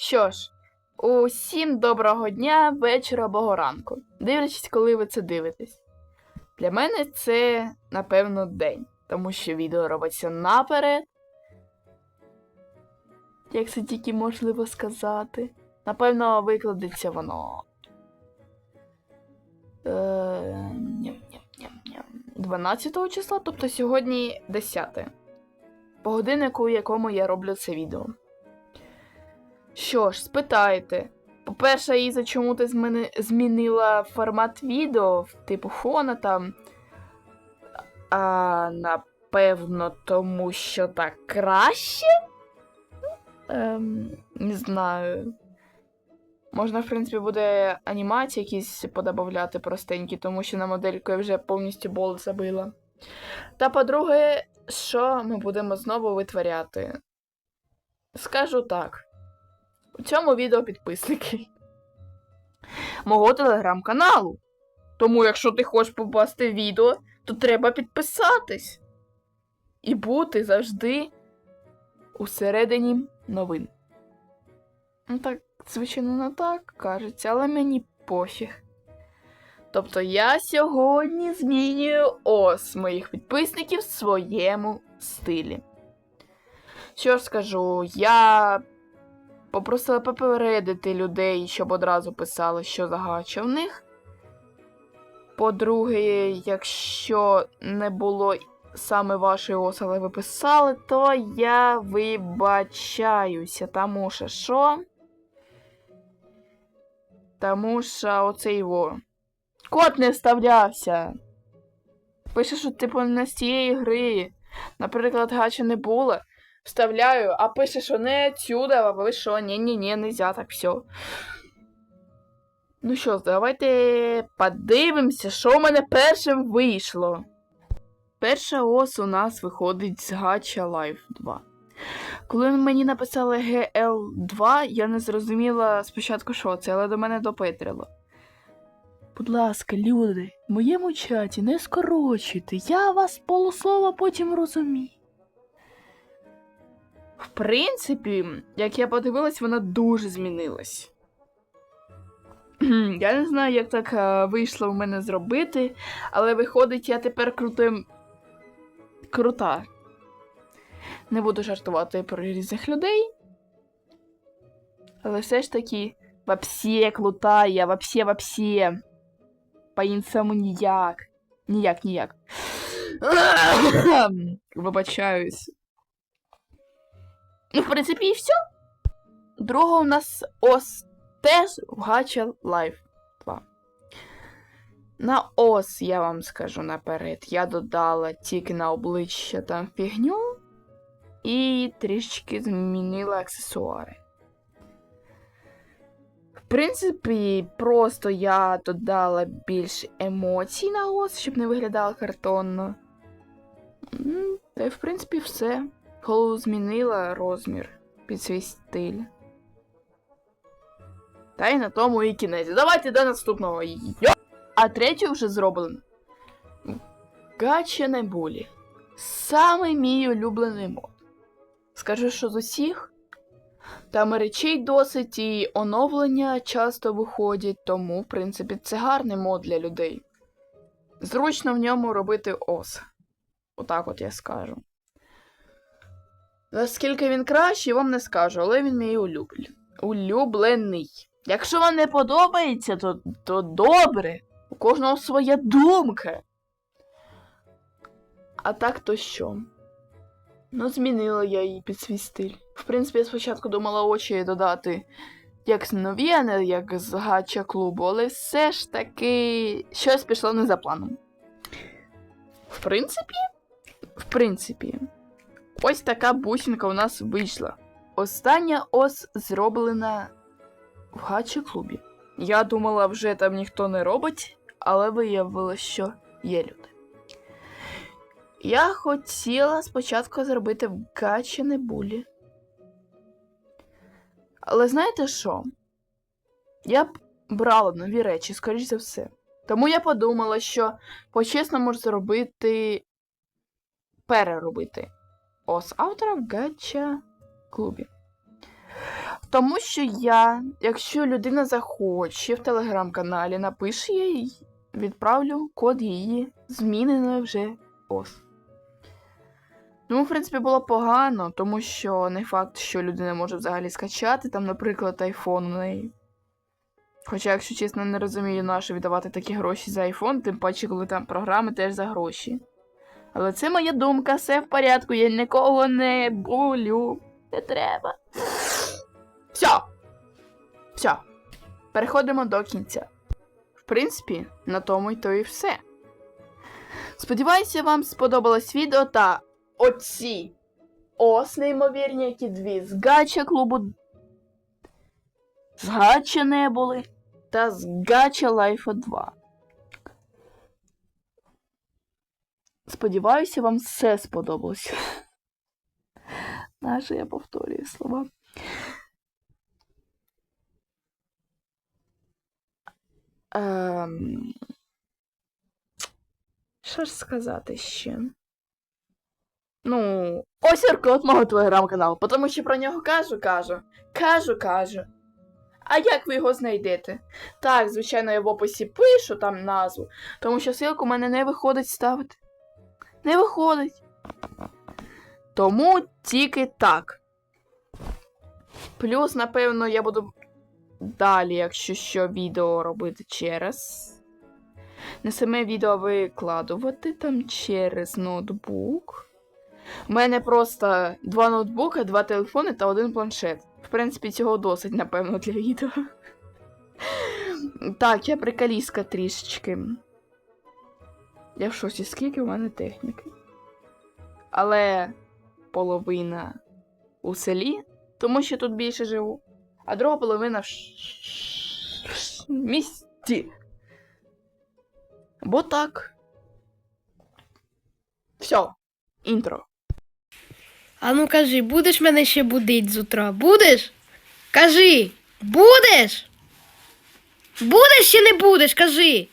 Що ж, усім доброго дня, вечора або ранку. Дивлячись, коли ви це дивитесь. Для мене це, напевно, день, тому що відео робиться наперед. Як це тільки можливо сказати. Напевно, викладеться воно. Е, 12 числа, тобто сьогодні 10. По годиннику, у якому я роблю це відео. Що ж, спитайте. По-перше, Іза, чому ти зміни... змінила формат відео, типу фона там. А напевно, тому що так краще? Ем, не знаю. Можна, в принципі, буде анімації якісь подобавляти простенькі, тому що на модельку я вже повністю бол забила. Та по-друге, що ми будемо знову витворяти? Скажу так. Цьому відео підписники мого телеграм-каналу. Тому, якщо ти хочеш попасти відео, то треба підписатись і бути завжди усередині новин. Ну так, звичайно, не так кажеться, але мені пофіг. Тобто я сьогодні змінюю ос моїх підписників в своєму стилі. Що ж скажу, я попросила попередити людей, щоб одразу писали, що за гача в них. По-друге, якщо не було саме вашої ос, ви писали, то я вибачаюся, тому що що? Тому що оцей його. Код не вставлявся. Пише, що типу не з тієї гри. Наприклад, гача не було. Вставляю, а пише, що не отсюда, а ви що? Ні-ні-ні, нельзя так все. Ну що, давайте подивимося, що в мене першим вийшло. Перша ос у нас виходить з гача Life 2. Коли мені написали GL2, я не зрозуміла спочатку, що це, але до мене допетрило. Будь ласка, люди, в моєму чаті не скорочуйте, я вас полуслова потім розумію. В принципі, як я подивилась, вона дуже змінилась. Я не знаю, як так е, вийшло в мене зробити, але виходить, я тепер крутим. Крута. Не буду жартувати про різних людей. Але все ж таки, вообще крута, я вообще, вообще. По-іншому ніяк. Ніяк, ніяк. Вибачаюсь. Ну, в принципі, і все. Друга у нас ос теж Гача Life 2. На ос, я вам скажу наперед, я додала тільки на обличчя там фігню і трішечки змінила аксесуари. В принципі, просто я додала більш емоцій на ос, щоб не виглядало картонно. Та й в принципі все. Голову змінила розмір під свій стиль. Та й на тому і кінець. Давайте до наступного. Йо! А третю вже зроблено. Гача булі. Саме мій улюблений мод. Скажу, що з усіх. Там речей досить і оновлення часто виходять, тому, в принципі, це гарний мод для людей. Зручно в ньому робити ос. Отак от я скажу. Наскільки він кращий, вам не скажу, але він мій улюблений. улюблений. Якщо вам не подобається, то, то добре. У кожного своя думка. А так то що? Ну, змінила я її під свій стиль. В принципі, я спочатку думала очі додати як нові, а не як з гача клубу, але все ж таки щось пішло не за планом. В принципі, в принципі, ось така бусинка у нас вийшла. Остання ос зроблена в гача клубі. Я думала, вже там ніхто не робить, але виявилося, що є люди. Я хотіла спочатку зробити в гачі булі. Але знаєте що? Я б брала нові речі, скоріш за все. Тому я подумала, що по-чесному зробити переробити ос автора в гача клубі. Тому що я, якщо людина захоче в телеграм-каналі, напише я їй, відправлю код її зміненої вже ос. Тому, в принципі, було погано, тому що не факт, що людина може взагалі скачати, там, наприклад, айфон у неї. Хоча, якщо чесно, не розумію, на що віддавати такі гроші за айфон, тим паче, коли там програми теж за гроші. Але це моя думка, все в порядку, я нікого не булю. Не треба. Все. Все. Переходимо до кінця. В принципі, на тому й то і все. Сподіваюся, вам сподобалось відео та оці ос неймовірні, які дві з гача клубу. З гача не були та з гача Лайфа 2. Сподіваюся, вам все сподобалось. Наше я повторюю слова. Ем... Що ж сказати ще? Ну, ось аркод мого телеграм-каналу, тому що про нього кажу, кажу. Кажу, кажу. А як ви його знайдете? Так, звичайно, я в описі пишу там назву, тому що ссылку в мене не виходить ставити. Не виходить. Тому тільки так. Плюс, напевно, я буду далі, якщо що, відео робити через. Не саме відео викладувати там через ноутбук. У мене просто два ноутбуки, два телефони та один планшет. В принципі, цього досить, напевно, для відео. Так, я приколіска трішечки. Я в шоці, скільки в мене техніки. Але половина у селі, тому що тут більше живу, а друга половина в місті. Бо так. Все, інтро. А ну кажи, будеш мене ще будить з утра? Будеш? Кажи, будеш? Будеш чи не будеш? Кажи.